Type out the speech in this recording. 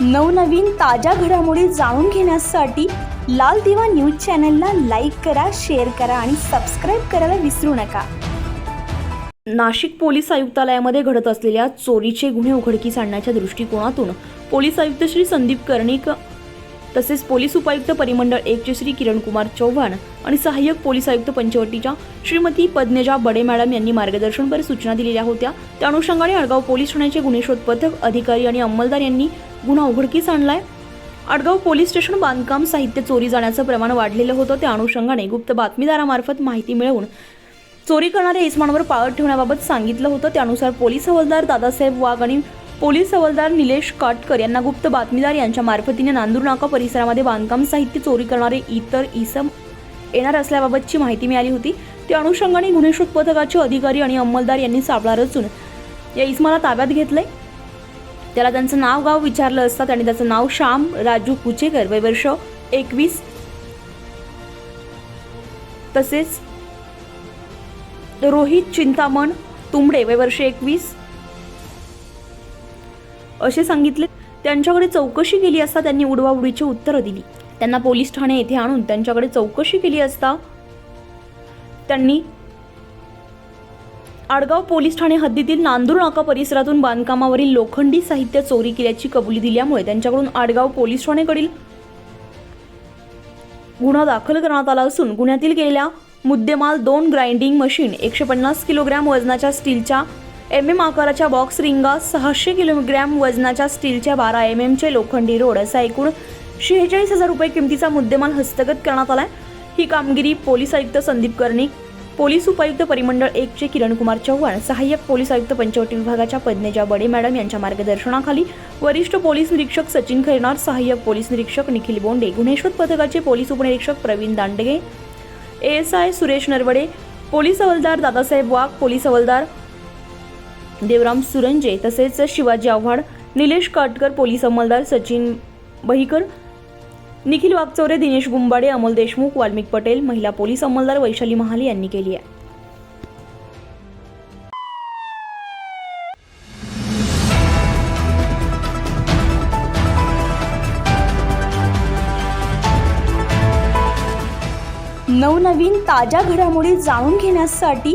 नवनवीन ताज्या घडामोडी जाणून घेण्यासाठी लाल दिवा न्यूज चॅनलला लाईक करा शेअर करा आणि सबस्क्राईब करायला विसरू नका. नाशिक पोलीस आयुक्तालयामध्ये घडत असलेल्या चोरीचे गुन्हे उघडकीस आणण्याच्या दृष्टिकोनातून पोलीस आयुक्त श्री संदीप कर्णिक तसेच पोलीस उपायुक्त परिमंडळ एकचे श्री किरण कुमार आणि सहाय्यक पोलीस आयुक्त पंचवटीच्या श्रीमती पद्मजा बडे मॅडम यांनी मार्गदर्शनपर सूचना दिलेल्या होत्या. त्या अनुषंगाने अडगाव पोलीस ठाण्याचे गुन्हे शोध पथक अधिकारी आणि अंमलदार यांनी गुन्हा उघडकीस आणलाय. अडगाव पोलीस स्टेशन बांधकाम साहित्य चोरी जाण्याचं प्रमाण वाढलेलं होतं. त्या अनुषंगाने गुप्त बातमीदारामार्फत माहिती मिळवून चोरी करणाऱ्या इस्मांवर पाळत ठेवण्याबाबत सांगितलं होतं. त्यानुसार पोलीस हवालदार दादासाहेब वाघ आणि पोलीस हवालदार निलेश काटकर यांना गुप्त बातमीदार यांच्या मार्फतीने नांदूर नाका परिसरामध्ये बांधकाम साहित्य चोरी करणारे इतर इसम येणार असल्याबाबतची माहिती मिळाली होती. त्या अनुषंगाने गुन्हे शोध पथकाचे अधिकारी आणि अंमलदार यांनी सापळा रचून या इसमाला ताब्यात घेतलंय. त्याला त्यांचं नाव गाव विचारलं असता त्याने त्याचं नाव श्याम राजू कुचेकर वय वर्ष एकवीस. तसेच रोहित चिंतामण तुंबडे वय वर्ष एकवीस. असे सांगितले. त्यांच्याकडे चौकशी केली असता त्यांनी उडवाउडीची उत्तरं दिली. त्यांना पोलीस ठाणे येथे आणून त्यांच्याकडे चौकशी केली असता त्यांनी आडगाव पोलीस ठाणे हद्दीतील नांदूर नाका परिसरातून बांधकामावरील लोखंडी साहित्य चोरी केल्याची कबुली दिल्यामुळे त्यांच्याकडून आडगाव पोलीस ठाणेकडील गुन्हा दाखल करण्यात आला असून गुन्ह्यातील गेलेल्या मुद्देमाल दोन ग्राइंडिंग मशीन एकशे पन्नास किलोग्रॅम वजनाच्या स्टीलच्या एम एम आकाराच्या बॉक्स रिंगा सहाशे किलोग्रॅम वजनाच्या स्टीलच्या बारा एम एमचे लोखंडी रोड असा एकूण शेहेचाळीस हजार रुपये किमतीचा मुद्देमाल हस्तगत करण्यात आलाय. ही कामगिरी पोलीस आयुक्त संदीप कर्णिक पोलीस उपायुक्त परिमंडळ एकचे किरणकुमार चव्हाण सहाय्यक पोलीस आयुक्त पंचवटी विभागाच्या पद्मेजा बडे मॅडम यांच्या मार्गदर्शनाखाली वरिष्ठ पोलीस निरीक्षक सचिन खैरनार सहाय्यक पोलीस निरीक्षक निखिल बोंडे गुन्हेशोध पथकाचे पोलीस उपनिरीक्षक प्रवीण दांडगे एएसआय सुरेश नरवडे पोलीस हवालदार दादासाहेब वाघ पोलीस हवालदार देवराम सुरंजे तसेच शिवाजी आव्हाड निलेश काटकर पोलीस अंमलदार सचिन बहीकर निखिल वागचौरे दिनेश गुंबाडे अमोल देशमुख वाल्मिक पटेल महिला पोलीस अंमलदार वैशाली महाले यांनी केली आहे. नवनवीन ताज्या घडामोडी जाणून घेण्यासाठी